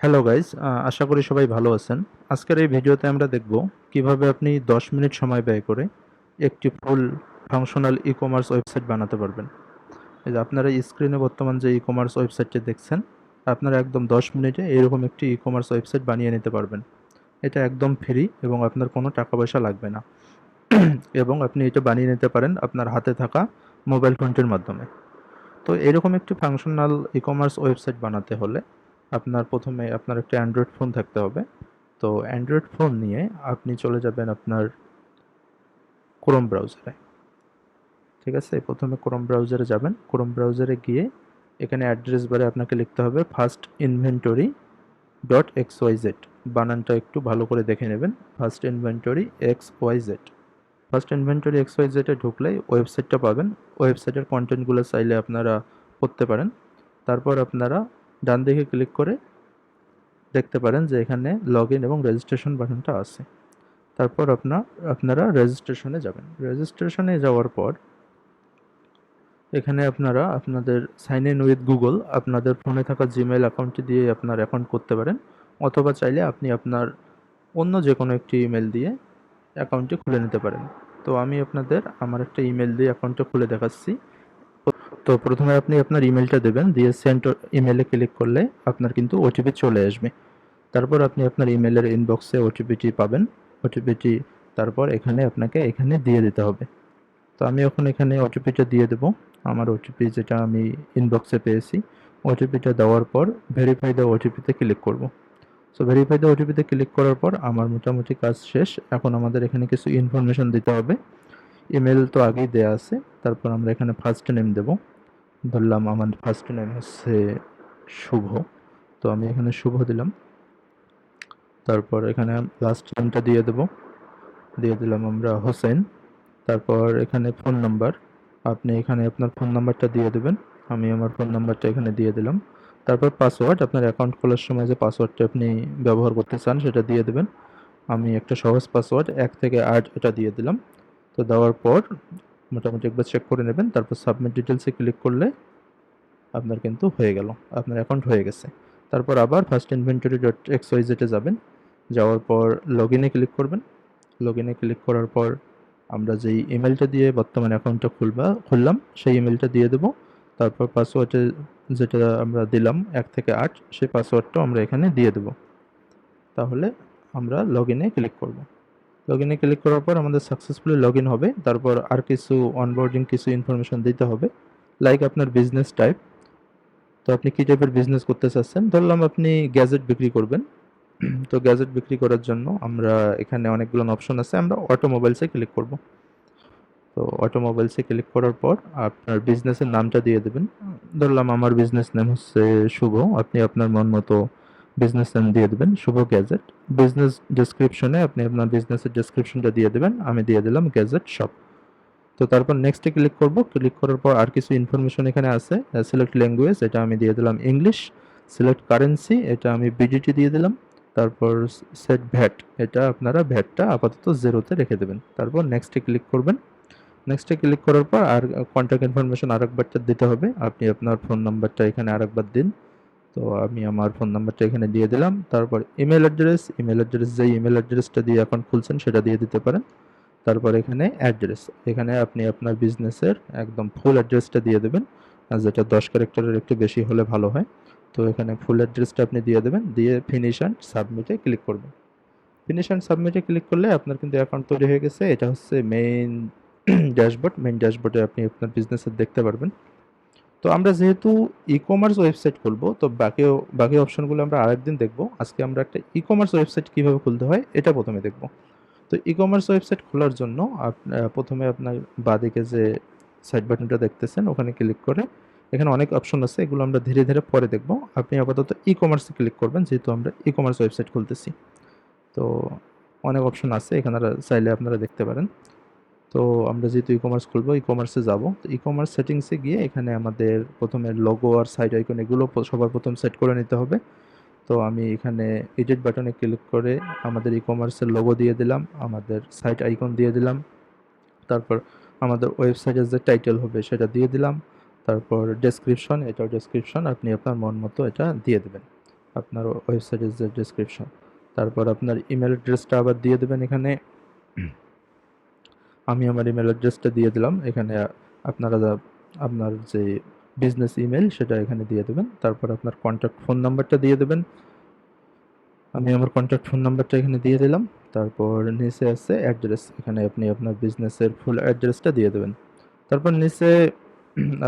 Hello guys আশা করি সবাই ভালো আছেন। আজকের এই ভিডিওতে আমরা দেখব কীভাবে আপনি 10 মিনিট সময় ব্যয় করে একটি full functional e commerce website বানাতে পারবেন। এই যে আপনারা স্ক্রিনে বর্তমান যে ই কমার্স ওয়েবসাইটটি দেখছেন, আপনারা একদম 10 মিনিটে এরকম একটি ই কমার্স ওয়েবসাইট বানিয়ে নিতে পারবেন। এটা একদম ফ্রি এবং আপনার কোনো টাকা পয়সা লাগবে না। এবং আপনি এটা বানিয়ে নিতে পারেন আপনার হাতে থাকা মোবাইল ফোনটির মাধ্যমে। তো এরকম একটি ফাংশনাল ই কমার্স ওয়েবসাইট বানাতে হলে আপনার প্রথমে আপনার একটা অ্যান্ড্রয়েড ফোন থাকতে হবে। তো অ্যান্ড্রয়েড ফোন নিয়ে আপনি চলে যাবেন আপনার ক্রোম ব্রাউজারে ঠিক আছে? প্রথমে ক্রোম ব্রাউজারে যাবেন। ক্রোম ব্রাউজারে গিয়ে এখানে অ্যাড্রেস বারে আপনাকে লিখতে হবে first inventory dot x y z বানানটা একটু ভালো করে দেখে নেবেন। First inventory x y z first inventory x y জেডে ঢুকলেই ওয়েবসাইটটা পাবেন ওয়েবসাইটের কন্টেন্টগুলো চাইলে আপনারা করতে পারেন। তারপর আপনারা ডান দিকে ক্লিক করে দেখতে পারেন যে এখানে লগ এবং রেজিস্ট্রেশন বাটনটা আছে। তারপর আপনার আপনারা রেজিস্ট্রেশনে যাবেন। রেজিস্ট্রেশনে যাওয়ার পর এখানে আপনারা আপনাদের সাইন ইন উইথ গুগল আপনাদের ফোনে থাকা জিমেল অ্যাকাউন্টটি দিয়ে আপনার অ্যাকাউন্ট করতে পারেন। অথবা চাইলে আপনি আপনার অন্য যে কোনো একটি ইমেল দিয়ে অ্যাকাউন্টটি খুলে নিতে পারেন। তো আমি আপনাদের আমার একটা ইমেল দিয়ে অ্যাকাউন্টটা খুলে দেখাচ্ছি। তো প্রথমে আপনি আপনার ইমেলটা দেবেন, দিয়ে সেন্ট ইমেলে ক্লিক করলে আপনার কিন্তু ওটিপি চলে আসবে। তারপর আপনি আপনার ইমেলের ইনবক্সে ওটিপিটি পাবেন। ওটিপিটি তারপর এখানে আপনাকে এখানে দিয়ে দিতে হবে। তো আমি এখন এখানে ওটিপিটা দিয়ে দেব। আমার ওটিপি যেটা আমি ইনবক্সে পেয়েছি ওটিপিটা দেওয়ার পর ভেরিফাই দ্য ওটিপিতে ক্লিক করব। সো ভেরিফাই দ্য ওটিপিতে ক্লিক করার পর আমার মোটামুটি কাজ শেষ। এখন আমাদের এখানে কিছু ইনফরমেশন দিতে হবে। ইমেল তো আগেই দেওয়া আছে। তারপর আমরা এখানে ফার্স্ট নেম দেব। ধরলাম আমার ফার্স্ট নেম হচ্ছে শুভ। তো আমি এখানে শুভ দিলাম। তারপর এখানে লাস্ট নেমটা দিয়ে দেব। দিয়ে দিলাম আমরা হোসেন। তারপর এখানে ফোন নাম্বার আপনি এখানে আপনার ফোন নাম্বারটা দিয়ে দেবেন। আমি আমার ফোন নাম্বারটা এখানে দিয়ে দিলাম। তারপর পাসওয়ার্ড আপনার অ্যাকাউন্ট খোলার সময় যে পাসওয়ার্ডটা আপনি ব্যবহার করতে চান সেটা দিয়ে দেবেন। আমি একটা সহজ পাসওয়ার্ড এক থেকে আট এটা দিয়ে দিলাম। তো দেওয়ার পর মোটামুটি একবার চেক করে নেবেন, তারপর সাবমিট ডিটেলসে ক্লিক করলে আপনার কিন্তু হয়ে গেল, আপনার অ্যাকাউন্ট হয়ে গেছে। তারপর আবার ফার্স্ট ইনভেন্টরি ডট এক্স ওয়াইজেটে যাবেন, যাওয়ার পর লগ ইনে ক্লিক করবেন। লগ ইনে ক্লিক করার পর আমরা যেই ইমেলটা দিয়ে বর্তমানে অ্যাকাউন্টটা খুলবা, খুললাম, সেই ইমেলটা দিয়ে দেবো। তারপর পাসওয়ার্ডে যেটা আমরা দিলাম এক থেকে আট, সেই পাসওয়ার্ডটাও আমরা এখানে দিয়ে দেবো। তাহলে আমরা লগ ইনে ক্লিক করব। লগ ইনে ক্লিক করার পর আমাদের সাকসেসফুলি লগ ইন হবে। তারপর আর কিছু অনবোর্ডিং কিছু ইনফরমেশন দিতে হবে। লাইক আপনার বিজনেস টাইপ তো আপনি কী টাইপের বিজনেস করতে চাচ্ছেন? ধরলাম আপনি গ্যাজেট বিক্রি করবেন। তো গ্যাজেট বিক্রি করার জন্য আমরা এখানে অনেকগুলো অপশন আছে। আমরা অটোমোবাইলসে ক্লিক করব। তো অটোমোবাইলসে ক্লিক করার পর আপনার বিজনেসের নামটা দিয়ে দেবেন। ধরলাম আমার বিজনেস নেম হচ্ছে শুভ। আপনি আপনার মন মতো বিজনেস নেম দিয়ে দেবেন, শুভ গ্যাজেট বিজনেস ডেসক্রিপশনে আপনি আপনার বিজনেসের ডেসক্রিপশনটা দিয়ে দেবেন, আমি দিয়ে দিলাম গ্যাজেট শপ তো তারপর নেক্সটে ক্লিক করব ক্লিক করার পর আর কিছু ইনফরমেশন এখানে আছে সিলেক্ট ল্যাঙ্গুয়েজ এটা আমি দিয়ে দিলাম ইংলিশ সিলেক্ট কারেন্সি এটা আমি বিডিটি দিয়ে দিলাম। তারপর সেট ভ্যাট এটা আপনারা ভ্যাটটা আপাতত জিরোতে রেখে দেবেন। তারপর নেক্সটে ক্লিক করবেন। নেক্সটে ক্লিক করার পর আর কন্ট্যাক্ট ইনফরমেশন আরেকবারটা দিতে হবে। আপনি আপনার ফোন নাম্বারটা এখানে আরেকবার দিন। তো আমি আমার ফোন নাম্বারটা এখানে দিয়ে দিলাম। তারপর ইমেল অ্যাড্রেস ইমেল অ্যাড্রেস যে ইমেল অ্যাড্রেসটা দিয়ে অ্যাকাউন্ট খুলছেন সেটা দিয়ে দিতে পারেন। তারপর এখানে অ্যাড্রেস এখানে আপনি আপনার বিজনেসের একদম ফুল অ্যাড্রেসটা দিয়ে দেবেন। যেটা দশ ক্যারেক্টারের একটু বেশি হলে ভালো হয়। তো এখানে ফুল অ্যাড্রেসটা আপনি দিয়ে দেবেন, দিয়ে ফিনিশ অ্যান্ড সাবমিটে ক্লিক করবেন। ফিনিশ অ্যান্ড সাবমিটে ক্লিক করলে আপনার কিন্তু অ্যাকাউন্ট তৈরি হয়ে গেছে। এটা হচ্ছে মেইন ড্যাশবোর্ড মেইন ড্যাশবোর্ডে আপনি আপনার বিজনেসের দেখতে পারবেন। তো আমরা যেহেতু ই কমার্স ওয়েবসাইট খুলবো, তো বাকি বাকি অপশনগুলো আমরা আরেকদিন দেখব। আজকে আমরা একটা ই কমার্স ওয়েবসাইট কীভাবে খুলতে হয়, এটা প্রথমে দেখব। তো ই কমার্স ওয়েবসাইট খোলার জন্য প্রথমে আপনার বাদিকে যে সাইড বাটনটা দেখতেছেন, ওখানে ক্লিক করে এখানে অনেক অপশন আছে, এগুলো আমরা ধীরে ধীরে পরে দেখব। আপনি আপাতত ই কমার্সে ক্লিক করবেন, যেহেতু আমরা ই কমার্স ওয়েবসাইট খুলতেছি। তো অনেক অপশন আছে, এখানে চাইলে আপনারা দেখতে পারেন। তো আমরা যেহেতু ই কমার্স খুলবো ই কমার্সে যাব। তো ই কমার্স সেটিংসে গিয়ে এখানে আমাদের প্রথমে লোগো আর সাইড আইকন এগুলো সবার প্রথম সেট করে নিতে হবে। তো আমি এখানে এডিট বাটনে ক্লিক করে আমাদের ই কমার্সের লোগো দিয়ে দিলাম, আমাদের সাইট আইকন দিয়ে দিলাম। তারপর আমাদের ওয়েবসাইটের যে টাইটেল হবে সেটা দিয়ে দিলাম। তারপর ডেসক্রিপশন এটাও ডেসক্রিপশন আপনি আপনার মন মতো এটা দিয়ে দেবেন, আপনার ওয়েবসাইটের যে ডিসক্রিপশন তারপর আপনার ইমেল অ্যাড্রেসটা আবার দিয়ে দেবেন এখানে। আমি আমার ইমেল অ্যাড্রেসটা দিয়ে দিলাম। এখানে আপনারা আপনার যে বিজনেস ইমেল সেটা এখানে দিয়ে দেবেন। তারপর আপনার কন্ট্যাক্ট ফোন নাম্বারটা দিয়ে দেবেন। আমি আমার কন্ট্যাক্ট ফোন নাম্বারটা এখানে দিয়ে দিলাম। তারপর নিচে আছে অ্যাড্রেস এখানে আপনি আপনার বিজনেসের ফুল অ্যাড্রেসটা দিয়ে দেবেন। তারপর নিচে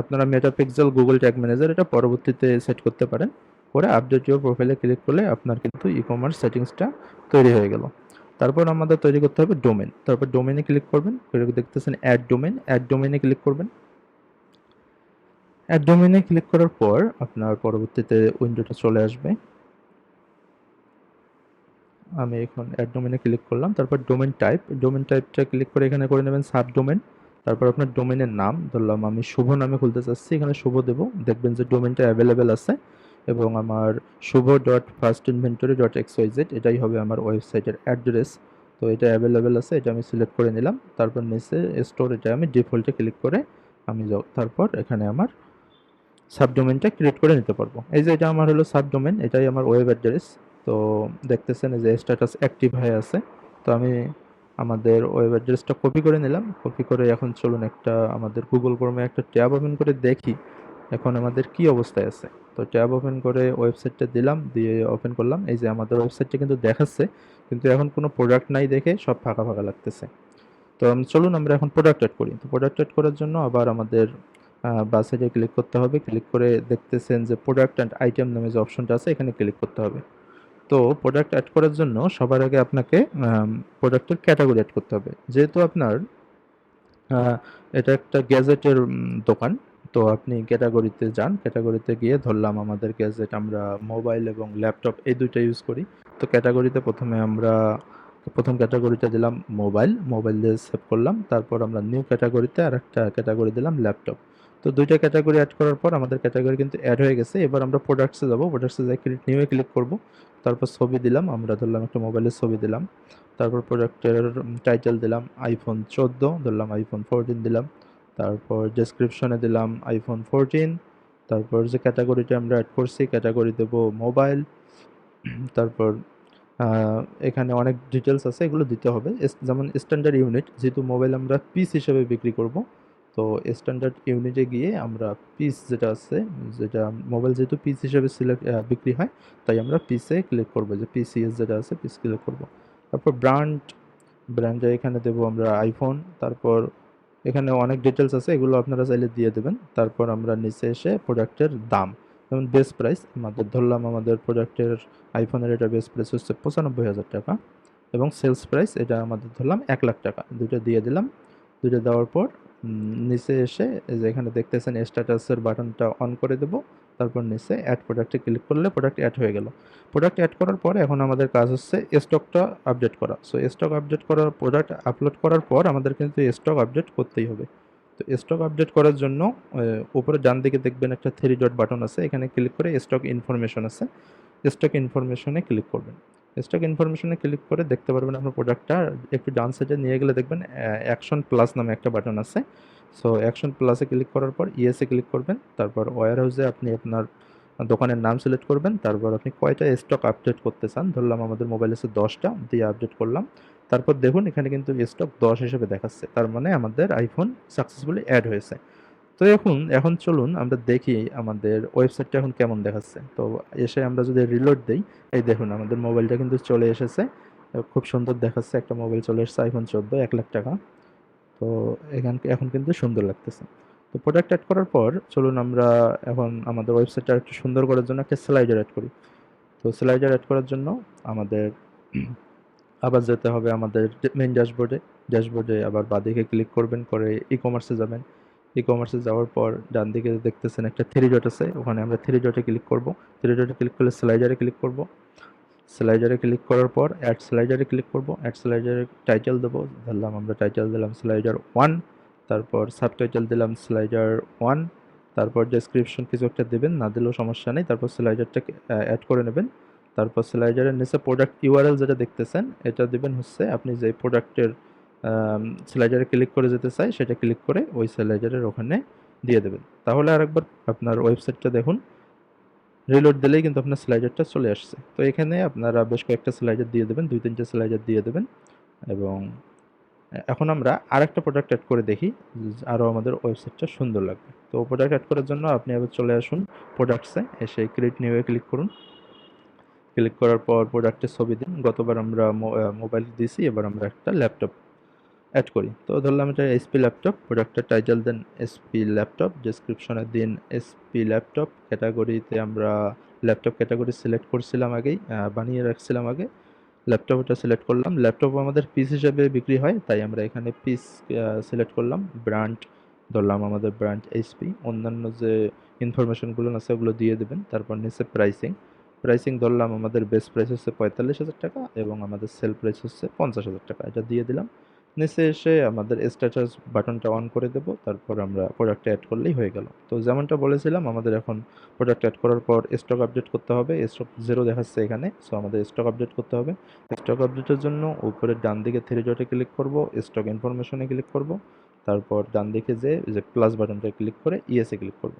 আপনারা মেটাপিক্সেল গুগল ট্যাগ ম্যানেজার এটা পরবর্তীতে সেট করতে পারেন। করে আপডেট ইউর প্রোফাইলে ক্লিক করলে আপনার কিন্তু ই কমার্স সেটিংসটা তৈরি হয়ে গেল। তারপর আমাদের তৈরি করতে হবে ডোমেন তারপর ডোমেনে ক্লিক করবেন। করে দেখতেছেন অ্যাড ডোমেন অ্যাড ডোমেনে ক্লিক করবেন। অ্যাড ডোমেনে ক্লিক করার পর আপনার পরবর্তীতে উইন্ডোটা চলে আসবে। আমি এখন অ্যাড ডোমেনে ক্লিক করলাম। তারপর ডোমেন টাইপ ডোমেন টাইপটা ক্লিক করে এখানে করে নেবেন সাব ডোমেন তারপর আপনার ডোমেনের নাম, ধরলাম আমি শুভ নামে খুলতে চাচ্ছি, এখানে শুভ দেবো। দেখবেন যে ডোমেনটা অ্যাভেলেবেল আছে। এবং আমার Shubho dot first inventory dot x y z এটাই হবে আমার ওয়েবসাইটের অ্যাড্রেস। তো এটা অ্যাভেলেবেল আছে, এটা আমি সিলেক্ট করে নিলাম। তারপর নিচে স্টোর এটা আমি ডিফল্টে ক্লিক করে আমি তারপর এখানে আমার সাবডোমেনটা ক্রিয়েট করে নিতে পারব। এই যে এটা আমার হলো সাবডোমেন, এটাই আমার ওয়েব অ্যাড্রেস তো দেখতেছেন যে স্ট্যাটাস অ্যাক্টিভ হয়ে আছে। তো আমি আমাদের ওয়েব অ্যাড্রেসটা কপি করে নিলাম। কপি করে এখন চলুন একটা আমাদের গুগল ক্রোমে একটা ট্যাব ওপেন করে দেখি। এখন আমাদের কি অবস্থায় আছে? তো ট্যাব ওপেন করে ওয়েবসাইটটা দিলাম, দিয়ে ওপেন করলাম। এই যে আমাদের ওয়েবসাইটটা কিন্তু দেখাচ্ছে, কিন্তু এখন কোনো প্রোডাক্ট নাই দেখে সব ফাঁকা ফাঁকা লাগতেছে। তো চলুন আমরা এখন প্রোডাক্ট অ্যাড করি। তো প্রোডাক্ট অ্যাড করার জন্য আবার আমাদের বাসেটে ক্লিক করতে হবে। ক্লিক করে দেখতেছেন যে প্রোডাক্ট অ্যান্ড আইটেম নামে যে অপশনটা আছে, এখানে ক্লিক করতে হবে। তো প্রোডাক্ট অ্যাড করার জন্য সবার আগে আপনাকে প্রোডাক্টের ক্যাটাগরি অ্যাড করতে হবে। যেহেতু আপনার এটা একটা গ্যাজেটের দোকান তো আপনি ক্যাটাগরিতে যান ক্যাটাগরিতে গিয়ে ধরলাম আমাদের গ্যাজেট আমরা মোবাইল এবং ল্যাপটপ এই দুইটা ইউজ করি। তো ক্যাটাগরিতে প্রথমে আমরা, প্রথম ক্যাটাগরিটা দিলাম মোবাইল মোবাইল দিয়ে সেভ করলাম, তারপর আমরা নিউ ক্যাটাগরিতে আর একটা ক্যাটাগরি দিলাম ল্যাপটপ তো দুইটা ক্যাটাগরি অ্যাড করার পর আমাদের ক্যাটাগরি কিন্তু অ্যাড হয়ে গেছে। এবার আমরা প্রোডাক্টসে যাব প্রোডাক্টসে যাই ক্লিক নিউয়ে ক্লিক করব। তারপর ছবি দিলাম, আমরা ধরলাম একটা মোবাইলের ছবি দিলাম। তারপর প্রোডাক্টের টাইটেল দিলাম আইফোন চোদ্দ, ধরলাম আইফোন ফোরটিন দিলাম। তারপর ডেসক্রিপশনে দিলাম আইফোন ফোরটিন তারপর যে ক্যাটাগরিটা আমরা অ্যাড করছি ক্যাটাগরি দেবো মোবাইল তারপর এখানে অনেক ডিটেলস আছে, এগুলো দিতে হবে। যেমন স্ট্যান্ডার্ড ইউনিট যেহেতু মোবাইল আমরা পিস হিসেবে বিক্রি করব, তো স্ট্যান্ডার্ড ইউনিটে গিয়ে আমরা পিস যেটা আছে, যেটা মোবাইল যেহেতু পিস হিসেবে সিলেক্ট বিক্রি হয়, তাই আমরা পিসে ক্লিক করব, যে পিসিএস যেটা আছে পিস ক্লিক করব। তারপর ব্র্যান্ড ব্র্যান্ডে এখানে দেবো আমরা আইফোন তারপর এখানে অনেক ডিটেলস আছে, এগুলো আপনারা চাইলে দিয়ে দেবেন। তারপর আমরা নিচে এসে প্রোডাক্টের দাম, যেমন বেস্ট প্রাইস আমাদের ধরলাম আমাদের প্রোডাক্টের আইফোনের এটা বেস্ট প্রাইস হচ্ছে পঁচানব্বই হাজার টাকা এবং সেলস প্রাইস এটা আমাদের ধরলাম এক লাখ টাকা। দুটো দিয়ে দিলাম, দুইটা দেওয়ার পর নিচে এসে এই যে এখানে দেখতেছেন স্ট্যাটাসের বাটনটা অন করে দেবো। তারপর নিচে অ্যাড প্রোডাক্টে ক্লিক করলে প্রোডাক্ট অ্যাড হয়ে গেল। প্রোডাক্ট অ্যাড করার পর এখন আমাদের কাজ হচ্ছে স্টকটা আপডেট করা। সো স্টক আপডেট করার প্রোডাক্ট আপলোড করার পর আমাদের কিন্তু স্টক আপডেট করতেই হবে। তো স্টক আপডেট করার জন্য উপরে ডান দিকে দেখবেন একটা থ্রি ডট বাটন আছে। এখানে ক্লিক করে স্টক ইনফরমেশন আছে। স্টক ইনফরমেশনে ক্লিক করবেন। স্টক ইনফরমেশনে ক্লিক করে দেখতে পারবেন আপনার প্রোডাক্টটা একটু ডান সাইডে নিয়ে গেলে দেখবেন অ্যাকশন প্লাস নামে একটা বাটন আছে। সো অ্যাকশন প্লাসে ক্লিক করার পর ইএসএ ক্লিক করবেন। তারপর ওয়ার হাউসে আপনি আপনার দোকানের নাম সিলেক্ট করবেন। তারপর আপনি কয়টা স্টক আপডেট করতে চান? ধরলাম আমাদের মোবাইল আছে দশটা, দিয়ে আপডেট করলাম। তারপর দেখুন, এখানে কিন্তু স্টক দশ হিসেবে দেখাচ্ছে। তার মানে আমাদের আইফোন সাকসেসফুলি অ্যাড হয়েছে। তো এখন এখন চলুন আমরা দেখি আমাদের ওয়েবসাইটটা এখন কেমন দেখাচ্ছে। তো এসে আমরা যদি রিলোড দিই, এই দেখুন আমাদের মোবাইলটা কিন্তু চলে এসেছে। খুব সুন্দর দেখাচ্ছে, একটা মোবাইল চলে এসেছে আইফোন চোদ্দ, এক লাখ টাকা। তো এখান এখন কিন্তু সুন্দর লাগতেছে। তো প্রোডাক্ট অ্যাড করার পর চলুন আমরা এখন আমাদের ওয়েবসাইটটা একটু সুন্দর করার জন্য একটা স্লাইডার অ্যাড করি। তো স্লাইডার অ্যাড করার জন্য আমাদের আবার যেতে হবে আমাদের মেন ড্যাশবোর্ডে ড্যাশবোর্ডে আবার বাঁদিকে ক্লিক করবেন, করে ই কমার্সে যাবেন। ই কমার্সে যাওয়ার পর ডান দিকে দেখতেছেন একটা থ্রি ডট আছে, ওখানে আমরা থ্রি ডটে ক্লিক করব। থ্রি ডটে ক্লিক করলে স্লাইডারে ক্লিক করব। স্লাইডারে ক্লিক করার পর অ্যাড স্লাইডারে ক্লিক করব। অ্যাড স্লাইডারে টাইটেল দেবো। ধরলাম আমরা টাইটেল দিলাম স্লাইডার ওয়ান তারপর সাব সাবটাইটেল দিলাম স্লাইডার ওয়ান তারপর ডেসক্রিপশন কিছু একটা দেবেন, না দিলেও সমস্যা নেই। তারপর স্লাইডারটাকে অ্যাড করে নেবেন। তারপর স্লাইডারের নিচে প্রোডাক্ট ইউআরএল যেটা দেখতেছেন, এটা দেবেন হচ্ছে আপনি যে প্রোডাক্টের স্লাইডারে ক্লিক করে যেতে চাই, সেটা ক্লিক করে ওই স্লাইডারের ওখানে দিয়ে দেবেন। তাহলে আরেকবার আপনার ওয়েবসাইটটা দেখুন। রিলোড দিলেই কিন্তু আপনার স্লাইডারটা চলে আসছে। তো এখানে আপনারা বেশ কয়েকটা স্লাইডার দিয়ে দেবেন, দুই তিনটে স্লাইডার দিয়ে দেবেন এবং এখন আমরা আরেকটা প্রোডাক্ট অ্যাড করে দেখি, আরও আমাদের ওয়েবসাইটটা সুন্দর লাগবে। তো প্রোডাক্ট অ্যাড করার জন্য আপনি আবার চলে আসুন প্রোডাক্টসে এসে ক্রিয়েট নিউয়ে ক্লিক করুন। ক্লিক করার পর প্রোডাক্টের ছবি দিন। গতবার আমরা মোবাইল দিয়েছি এবার আমরা একটা ল্যাপটপ অ্যাড করি। তো ধরলাম এটা এসপি ল্যাপটপ প্রোডাক্টের টাইটেল দেন এসপি ল্যাপটপ ডেসক্রিপশনে দিন এসপি ল্যাপটপ ক্যাটাগরিতে আমরা ল্যাপটপ ক্যাটাগরি সিলেক্ট করছিলাম আগেই বানিয়ে রাখছিলাম আগে। ল্যাপটপটা সিলেক্ট করলাম। ল্যাপটপ আমাদের পিস হিসেবে বিক্রি হয়, তাই আমরা এখানে পিস সিলেক্ট করলাম। ব্র্যান্ড ধরলাম আমাদের ব্র্যান্ড এইচপি অন্যান্য যে ইনফরমেশনগুলো আছে ওগুলো দিয়ে দেবেন। তারপর নিচে প্রাইসিং প্রাইসিং ধরলাম আমাদের বেস্ট প্রাইস হচ্ছে পঁয়তাল্লিশ হাজার টাকা এবং আমাদের সেল প্রাইস হচ্ছে পঞ্চাশ হাজার টাকা। এটা দিয়ে দিলাম। নিচে এসে আমাদের স্ট্যাটাস বাটনটা অন করে দেব, তারপর আমরা প্রোডাক্টটা অ্যাড করলেই হয়ে গেল। তো যেমনটা বলেছিলাম, আমাদের এখন প্রোডাক্ট অ্যাড করার পর স্টক আপডেট করতে হবে স্টক জিরো দেখাচ্ছে এখানে সো আমাদের স্টক আপডেট করতে হবে। স্টক আপডেটের জন্য উপরে ডান দিকে থ্রি ডটে ক্লিক করব স্টক ইনফরমেশনে ক্লিক করব, তারপর ডান দিকে যে যে প্লাস বাটনটা ক্লিক করে ইএসএ ক্লিক করব।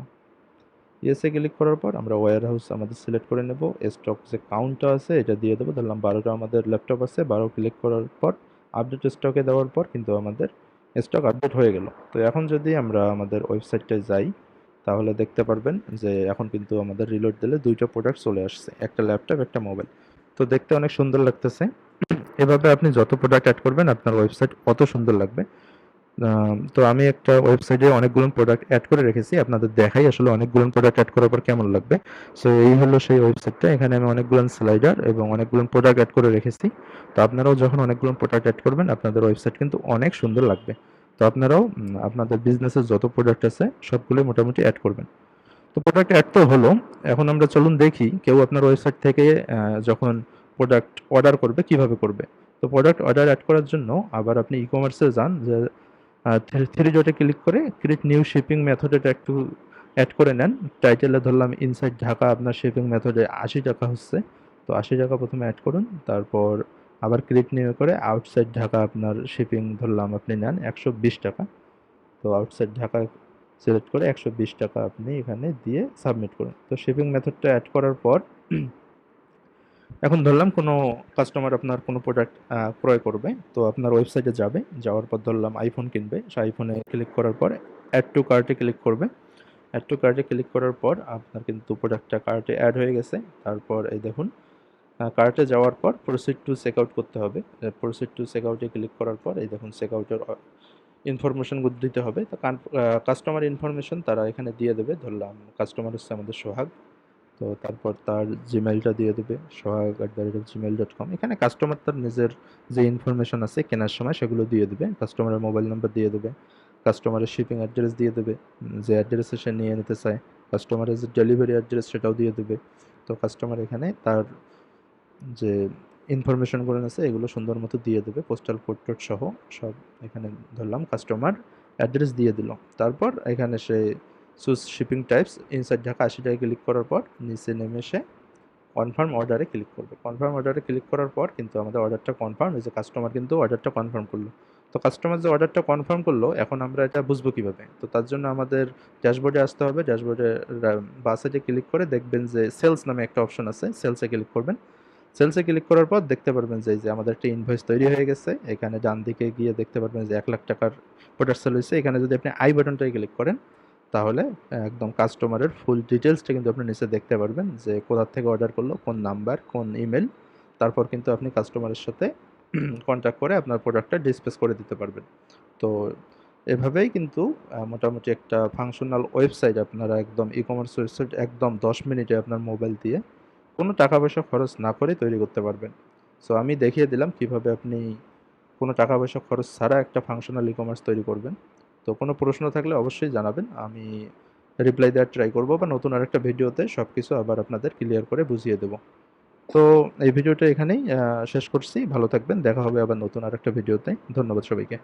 ইএসএ ক্লিক করার পর আমরা ওয়ার হাউস আমাদের সিলেক্ট করে নেব স্টক যে কাউন্টটা আছে, এটা দিয়ে দেবো, ধরলাম বারোটা আমাদের ল্যাপটপ আছে, বারো ক্লিক করার পর আপডেট স্টকে দেওয়ার পর কিন্তু আমাদের স্টক আপডেট হয়ে গেল। তো এখন যদি আমরা আমাদের ওয়েবসাইটটায় যাই, তাহলে দেখতে পারবেন যে এখন কিন্তু আমাদের রিলোড দিলে দুইটা প্রোডাক্ট চলে আসছে, একটা ল্যাপটপ একটা মোবাইল তো দেখতে অনেক সুন্দর লাগতেছে। এভাবে আপনি যত প্রোডাক্ট অ্যাড করবেন, আপনার ওয়েবসাইট কত সুন্দর লাগবে। তো আমি একটা ওয়েবসাইটে অনেকগুলো প্রোডাক্ট অ্যাড করে রেখেছি। আপনাদের দেখাই আসলে অনেকগুলো প্রোডাক্ট অ্যাড করার পর কেমন লাগবে। সো এই হলো সেই ওয়েবসাইটটা এখানে আমি অনেকগুলো স্লাইডার এবং অনেকগুলো প্রোডাক্ট অ্যাড করে রেখেছি। তো আপনারাও যখন অনেকগুলো প্রোডাক্ট অ্যাড করবেন, আপনাদের ওয়েবসাইট কিন্তু অনেক সুন্দর লাগবে। তো আপনারাও আপনাদের বিজনেসের যত প্রোডাক্ট আছে, সবগুলোই মোটামুটি অ্যাড করবেন। তো প্রোডাক্ট অ্যাড তো হলো। এখন আমরা চলুন দেখি কেউ আপনার ওয়েবসাইট থেকে যখন প্রোডাক্ট অর্ডার করবে, কীভাবে করবে। তো প্রোডাক্ট অর্ডার অ্যাড করার জন্য আবার আপনি ই কমার্সে যান, যে থ্রি ডটে ক্লিক করে ক্রিয়েট নিউ শিপিং মেথড এটা একটু অ্যাড করে নেন। টাইটেলে ধরলাম ইনসাইড ঢাকা, আপনার শিপিং মেথডে আশি টাকা হচ্ছে। তো আশি টাকা প্রথমে অ্যাড করুন, তারপর আবার ক্রিয়েট নিউ করে আউটসাইড ঢাকা আপনার শিপিং ধরলাম আপনি নেন একশো বিশ টাকা। তো আউটসাইড ঢাকা সিলেক্ট করে একশো বিশ টাকা আপনি এখানে দিয়ে সাবমিট করুন। তো শিপিং মেথডটা অ্যাড করার পর এখন ধরলাম কোনো কাস্টমার আপনার কোনো প্রোডাক্ট ক্রয় করবে, তো আপনার ওয়েবসাইটে যাবে, যাওয়ার পর ধরলাম আইফোন কিনবে সে আইফোনে ক্লিক করার পর অ্যাড টু কার্টে ক্লিক করবে। অ্যাড টু কার্টে ক্লিক করার পর আপনার কিন্তু প্রোডাক্টটা কার্টে অ্যাড হয়ে গেছে। তারপর এই দেখুন কার্টে যাওয়ার পর প্রসিড টু চেক আউট করতে হবে। প্রসিড টু চেক আউটে ক্লিক করার পর এই দেখুন চেক আউটের ইনফরমেশনগুলো দিতে হবে। তো কাস্টমার ইনফরমেশন তারা এখানে দিয়ে দেবে। ধরলাম কাস্টমার হচ্ছে আমাদের সোহাগ। তো তারপর তার জিমেলটা দিয়ে দেবে Sohag at the rate of gmail dot com এখানে কাস্টমার তার নিজের যে ইনফরমেশন আছে কেনার সময় সেগুলো দিয়ে দেবে কাস্টমারের মোবাইল নাম্বার দিয়ে দেবে কাস্টমারের শিপিং অ্যাড্রেস দিয়ে দেবে, যে অ্যাড্রেসে সে নিয়ে নিতে চায় কাস্টমারের যে ডেলিভারি অ্যাড্রেস সেটাও দিয়ে দেবে। তো কাস্টমার এখানে তার যে ইনফরমেশনগুলো আছে এগুলো সুন্দর মতো দিয়ে দেবে পোস্টাল টোড সহ সব এখানে ধরলাম কাস্টমার অ্যাড্রেস দিয়ে দিল। তারপর এখানে সে সুস শিপিং টাইপস ইনসাইড ঢাকা আশি টাকা ক্লিক করার পর নিচে নেমে এসে কনফার্ম অর্ডারে ক্লিক করবে। কনফার্ম অর্ডারে ক্লিক করার পর কিন্তু আমাদের অর্ডারটা কনফার্ম হয়েছে কাস্টমার কিন্তু অর্ডারটা কনফার্ম করল। তো কাস্টমার যে অর্ডারটা কনফার্ম করল, এখন আমরা এটা বুঝব কীভাবে? তো তার জন্য আমাদের ড্যাশবোর্ডে আসতে হবে। ড্যাশবোর্ডে বাসেটে ক্লিক করে দেখবেন যে সেলস নামে একটা অপশন আছে। সেলসে ক্লিক করবেন। সেলসে ক্লিক করার পর দেখতে পারবেন যে যে আমাদের একটা ইনভয়েস তৈরি হয়ে গেছে। এখানে ডান দিকে গিয়ে দেখতে পারবেন যে এক লাখ টাকার প্রোডাক্ট সেল হয়েছে। এখানে যদি আপনি আই বাটনটায় ক্লিক করেন তাহলে একদম কাস্টমারের ফুল ডিটেলসটা কিন্তু আপনি নিচে দেখতে পারবেন যে কোথার থেকে অর্ডার করল, কোন নাম্বার কোন ইমেল তারপর কিন্তু আপনি কাস্টমারের সাথে কন্ট্যাক্ট করে আপনার প্রোডাক্টটা ডিসপ্লেস করে দিতে পারবেন। তো এভাবেই কিন্তু মোটামুটি একটা ফাংশনাল ওয়েবসাইট আপনারা একদম ই কমার্স ওয়েবসাইট একদম দশ মিনিটে আপনার মোবাইল দিয়ে কোনো টাকা পয়সা খরচ না করে তৈরি করতে পারবেন। সো আমি দেখিয়ে দিলাম কীভাবে আপনি কোনো টাকা পয়সা খরচ ছাড়া একটা ফাংশনাল ই কমার্স তৈরি করবেন। তো কোনো প্রশ্ন থাকলে অবশ্যই জানাবেন। আমি রিপ্লাই দেওয়ার ট্রাই করব বা নতুন আরেকটা ভিডিওতে সব কিছু আবার আপনাদের ক্লিয়ার করে বুঝিয়ে দেবো। তো এই ভিডিওটা এখানেই শেষ করছি। ভালো থাকবেন। দেখা হবে আবার নতুন আরেকটা ভিডিওতে। ধন্যবাদ সবাইকে।